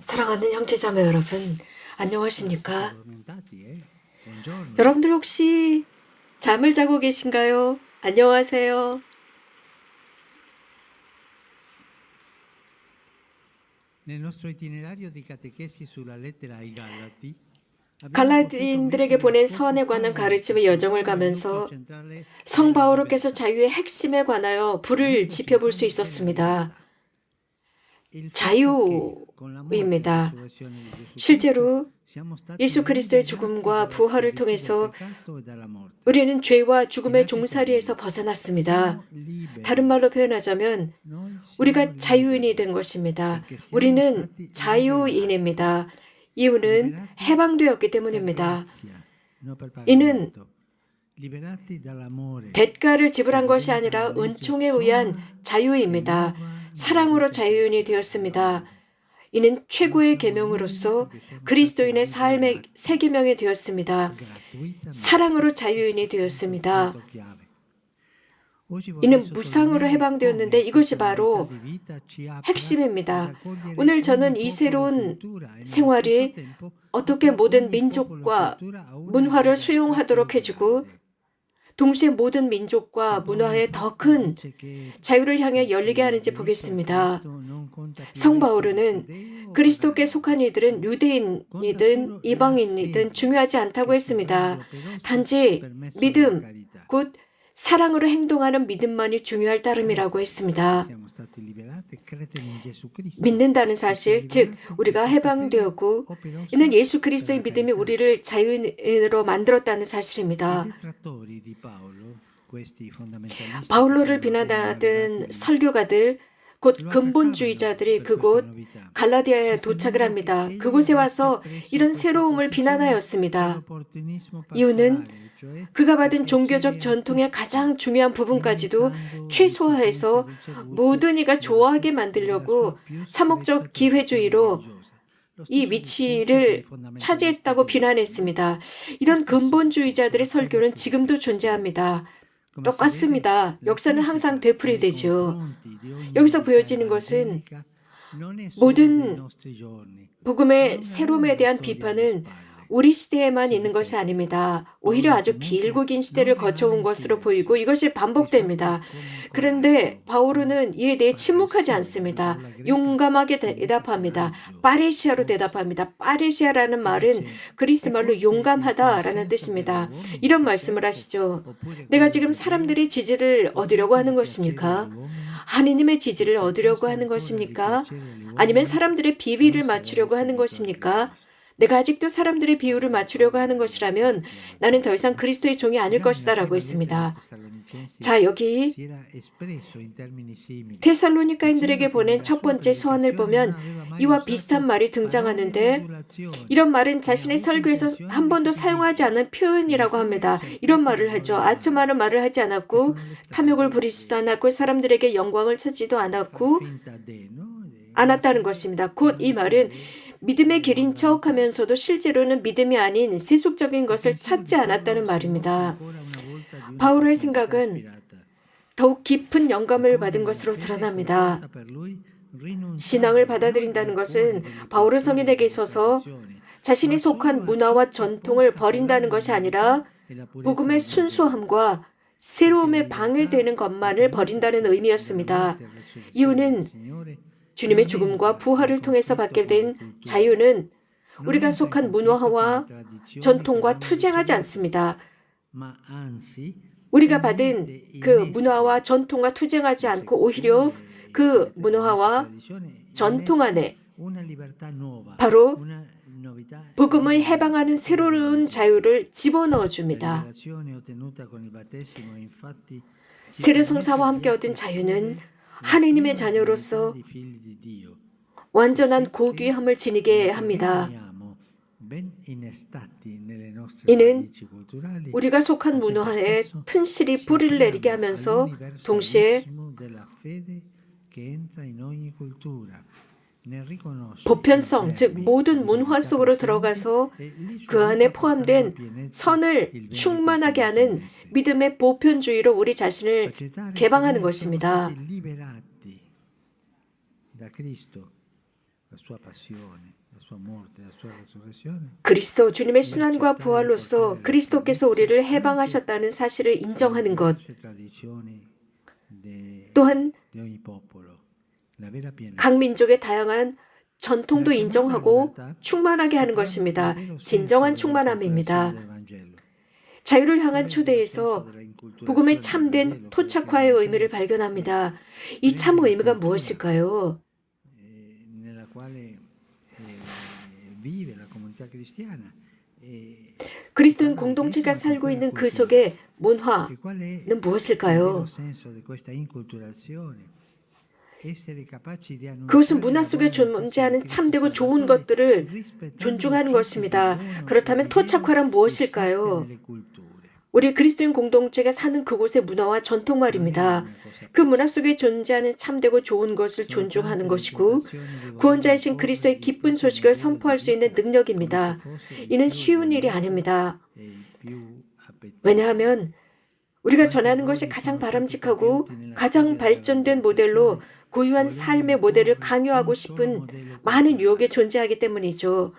사랑하는 형제자매 여러분, 안녕하십니까? Eh? 여러분들 혹시 잠을 자고 계신가요? 안녕하세요. 갈라디인들에게 보낸 서원에 관한 가르침의 여정을 가면서 성 바오로께서. 자유의 핵심에 관하여 불을 지펴볼 수 있었습니다. 자유입니다. e 실제로 예수 그리스도의 죽음과 부활을 통해서 e. 우리는 죄와 죽음의 종살이에서 벗어났습니다. 다른 말로 표현하자면 우리가. 자유인이 된 것입니다. 우리는 자유인입니다. 이유는 해방되었기 때문입니다. 이는 대가를 지불한 것이 아니라 은총에 의한 자유입니다. 사랑으로 자유인이 되었습니다. 이는 최고의 계명으로서 그리스도인의 삶의 새 계명이 되었습니다. 사랑으로 자유인이 되었습니다. 이는 무상으로 해방되었는데 이것이 바로 핵심입니다. 오늘 저는 이 새로운 생활이 어떻게 모든 민족과 문화를 수용하도록 해주고 동시에 모든 민족과 문화에 더큰 자유를 향해 열리게 하는지 보겠습니다. 성 바오르는 그리스도께 속한 이들은 유대인이든 이방인이든 중요하지 않다고 했습니다. 단지 믿음, 곧 사랑으로 행동하는 믿음만이 중요할 따름이라고 했습니다. 믿는다는 사실, 즉 우리가 해방되었고 이는 예수 그리스도의 믿음이 우리를 자유인으로 만들었다는 사실입니다. 바울로를 비난하던 설교가들 곧 근본주의자들이 그곳 갈라디아에 도착을 합니다. 그곳에 와서 이런 새로움을 비난하였습니다. 이유는 그가 받은 종교적 전통의 가장 중요한 부분까지도 최소화해서 모든 이가 좋아하게 만들려고 사목적 기회주의로 이 위치를 차지했다고 비난했습니다. 이런 근본주의자들의 설교는 지금도 존재합니다. 똑같습니다. 역사는 항상 되풀이되죠. 여기서 보여지는 것은 모든 복음의 새로움에 대한 비판은 우리 시대에만 있는 것이 아닙니다. 오히려 아주 길고 긴 시대를 거쳐온 것으로 보이고 이것이 반복됩니다. 그런데 바오르는 이에 대해 침묵하지 않습니다. 용감하게 대답합니다. 파레시아로 대답합니다. 파레시아라는 말은 그리스 말로 용감하다라는 뜻입니다. 이런 말씀을 하시죠. 내가 지금 사람들의 지지를 얻으려고 하는 것입니까? 하느님의 지지를 얻으려고 하는 것입니까? 아니면 사람들의 비위를 맞추려고 하는 것입니까? 내가 아직도 사람들의 비율을 맞추려고 하는 것이라면 나는 더 이상 그리스도의 종이 아닐 것이다라고 했습니다. 자, 여기 테살로니카인들에게 보낸 첫 번째 서한을 보면 이와 비슷한 말이 등장하는데 이런 말은 자신의 설교에서 한 번도 사용하지 않은 표현이라고 합니다. 이런 말을 하죠. 아첨하는 말을 하지 않았고 탐욕을 부리지도 않았고 사람들에게 영광을 찾지도 않았고 않았다는 것입니다. 곧 이 말은 믿음의 길인 척 하면서도 실제로는 믿음이 아닌 세속적인 것을 찾지 않았다는 말입니다. 바울의 생각은 더욱 깊은 영감을 받은 것으로 드러납니다. 신앙을 받아들인다는 것은 바울의 성인에게 있어서 자신이 속한 문화와 전통을 버린다는 것이 아니라 복음의 순수함과 새로움에 방해되는 것만을 버린다는 의미였습니다. 이유는 주님의 죽음과 부활을 통해서 받게 된 자유는 우리가 속한 문화와 전통과 투쟁하지 않습니다. 우리가 받은 그 문화와 전통과 투쟁하지 않고 오히려 그 문화와 전통 안에 바로 복음의 해방하는 새로운 자유를 집어넣어 줍니다. 세례송사와 함께 얻은 자유는 하느님의 자녀로서 완전한 고귀함을 지니게 합니다. 이는 우리가 속한 문화에 튼실히 뿌리를 내리게 하면서 동시에 보편성, 즉 모든 문화 속으로 들어가서 그 안에 포함된 선을 충만하게 하는 믿음의 보편주의로 우리 자신을 개방하는 것입니다. 그리스도 주님의 순환과 부활로서 그리스도께서 우리를 해방하셨다는 사실을 인정하는 것, 또한 각 민족의 다양한 전통도 인정하고 충만하게 하는 것입니다. 진정한 충만함입니다. 자유를 향한 초대에서 복음의 참된 토착화의 의미를 발견합니다. 이 참 의미가 무엇일까요? e, 그리스도인 공동체가 살고 있는 그 속의 문화, e qual è 는 무엇일까요? 그것은 문화 속에 존재하는 notizia 참되고 좋은 것들을 존중하는 것입니다. 그렇다면 토착화란 무엇일까요? 우리 그리스도인 공동체가 사는 그곳의 문화와 전통 말입니다. 그 문화 속에 존재하는 참되고 좋은 것을 존중하는 것이고 구원자이신 그리스도의 기쁜 소식을 선포할 수 있는 능력입니다. 이는 쉬운 일이 아닙니다. 왜냐하면 우리가 전하는 것이 가장 바람직하고 가장 발전된 모델로 고유한 삶의 모델을 강요하고 싶은 많은 유혹이 존재하기 때문이죠.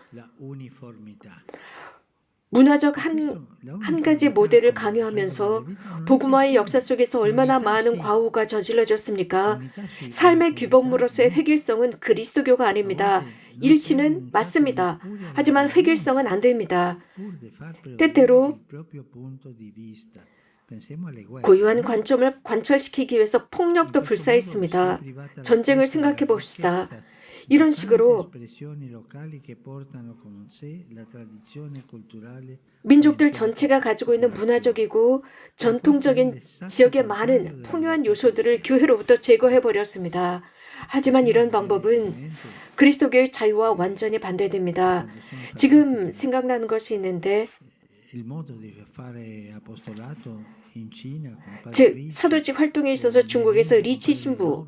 문화적 한, 한 가지 모델을 강요하면서 복음화의 역사 속에서 얼마나 많은 과오가 저질러졌습니까? 삶의 규범으로서의 획일성은 그리스도교가 아닙니다. 일치는 맞습니다. 하지만 획일성은 안 됩니다. 때때로 고유한 관점을 관철시키기 위해서 폭력도 불사했습니다. 전쟁을 생각해 봅시다. 이런 식으로 민족들 전체가 가지고 있는 문화적이고 전통적인 지역의 많은 풍요한 요소들을 교회로부터 제거해 버렸습니다. 하지만 이런 방법은 그리스도교의 자유와 완전히 반대됩니다. 지금 생각나는 것이 있는데 즉 사도직 활동에 있어서 중국에서 리치 신부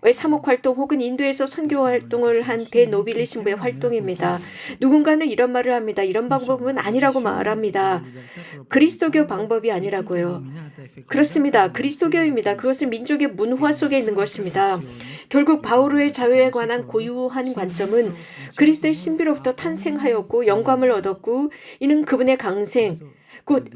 의 사목 활동 혹은 인도에서 선교 활동을 한 대노빌리 신부의 활동입니다. 누군가는 이런 말을 합니다. 이런 방법은 아니라고 말합니다. 그리스도교 방법이 아니라고요. 그렇습니다. 그리스도교입니다. 그것은 민족의 문화 속에 있는 것입니다. 결국 바오로의 자유에 관한 고유한 관점은 그리스도의 신비로부터 탄생하였고 영감을 얻었고 이는 그분의 강생 곧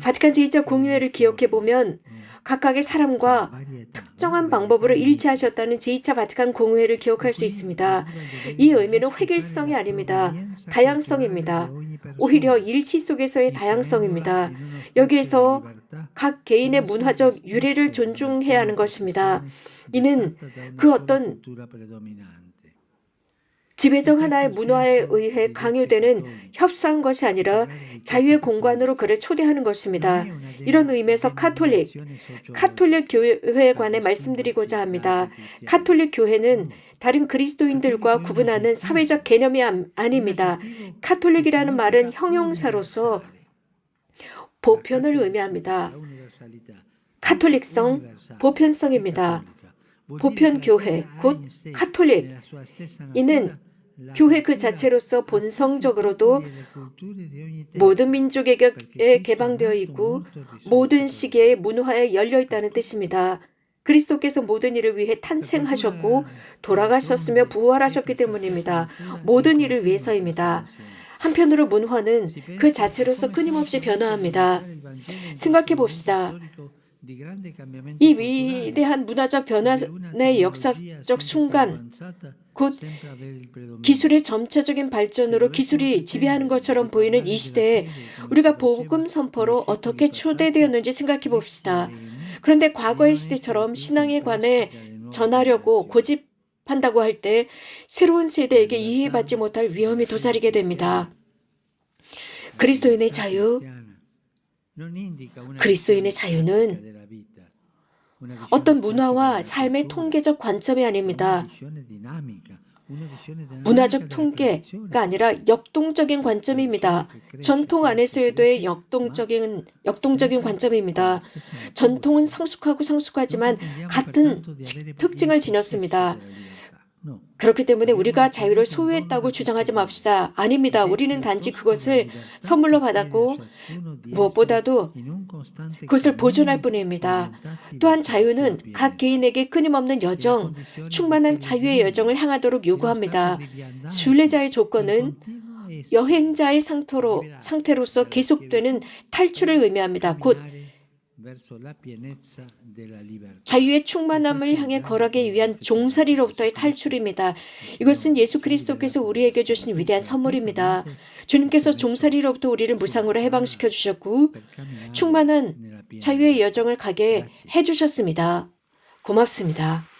바티칸 제2차 공유회를 기억해 보면 각각의 사람과 특정한 방법으로 일치하셨다는 제2차 바티칸 공회를 기억할 수 있습니다. 이 의미는 획일성이 아닙니다. 다양성입니다. 오히려 일치 속에서의 다양성입니다. 여기에서 각 개인의 문화적 유래를 존중해야 하는 것입니다. 이는 그 어떤 지배적 하나의 문화에 의해 강요되는 협소한 것이 아니라 자유의 공간으로 그를 초대하는 것입니다. 이런 의미에서 카톨릭, 카톨릭 교회에 관해 말씀드리고자 합니다. 카톨릭 교회는 다른 그리스도인들과 구분하는 사회적 개념이 아닙니다. 카톨릭이라는 말은 형용사로서 보편을 의미합니다. 카톨릭성, 보편성입니다. 보편 교회, 곧 카톨릭. 이는 교회 그 자체로서 본성적으로도 모든 민족에게 개방되어 있고 모든 시기의 문화에 열려 있다는 뜻입니다. 그리스도께서 모든 일을 위해 탄생하셨고 돌아가셨으며 부활하셨기 때문입니다. 모든 일을 위해서입니다. 한편으로 문화는 그 자체로서 끊임없이 변화합니다. 생각해 봅시다. 이 위대한 문화적 변화의 역사적 순간, 곧 기술의 점차적인 발전으로 기술이 지배하는 것처럼 보이는 이 시대에 우리가 복음 선포로 어떻게 초대되었는지 생각해 봅시다. 그런데 과거의 시대처럼 신앙에 관해 전하려고 고집한다고 할 때 새로운 세대에게 이해받지 못할 위험이 도사리게 됩니다. 그리스도인의 자유, 그리스도인의 자유는 어떤 문화와 삶의 통계적 관점이 아닙니다. 문화적 통계가 아니라 역동적인 관점입니다. 전통 안에서의 역동적인 역동적인 관점입니다. 전통은 성숙하고 성숙하지만 같은 특징을 지녔습니다. 그렇기 때문에 우리가 자유를 소유했다고 주장하지 맙시다. 아닙니다. 우리는 단지 그것을 선물로 받았고 무엇보다도 그것을 보존할 뿐입니다. 또한 자유는 각 개인에게 끊임없는 여정, 충만한 자유의 여정을 향하도록 요구합니다. 순례자의 조건은 여행자의 상태로, 상태로서 계속되는 탈출을 의미합니다. 곧 자유의 충만함을 향해 걸어가기 위한 종살이로부터의 탈출입니다. 이것은 예수 그리스도께서 우리에게 주신 위대한 선물입니다. 주님께서 종살이로부터 우리를 무상으로 해방시켜 주셨고 충만한 자유의 여정을 가게 해 주셨습니다. 고맙습니다.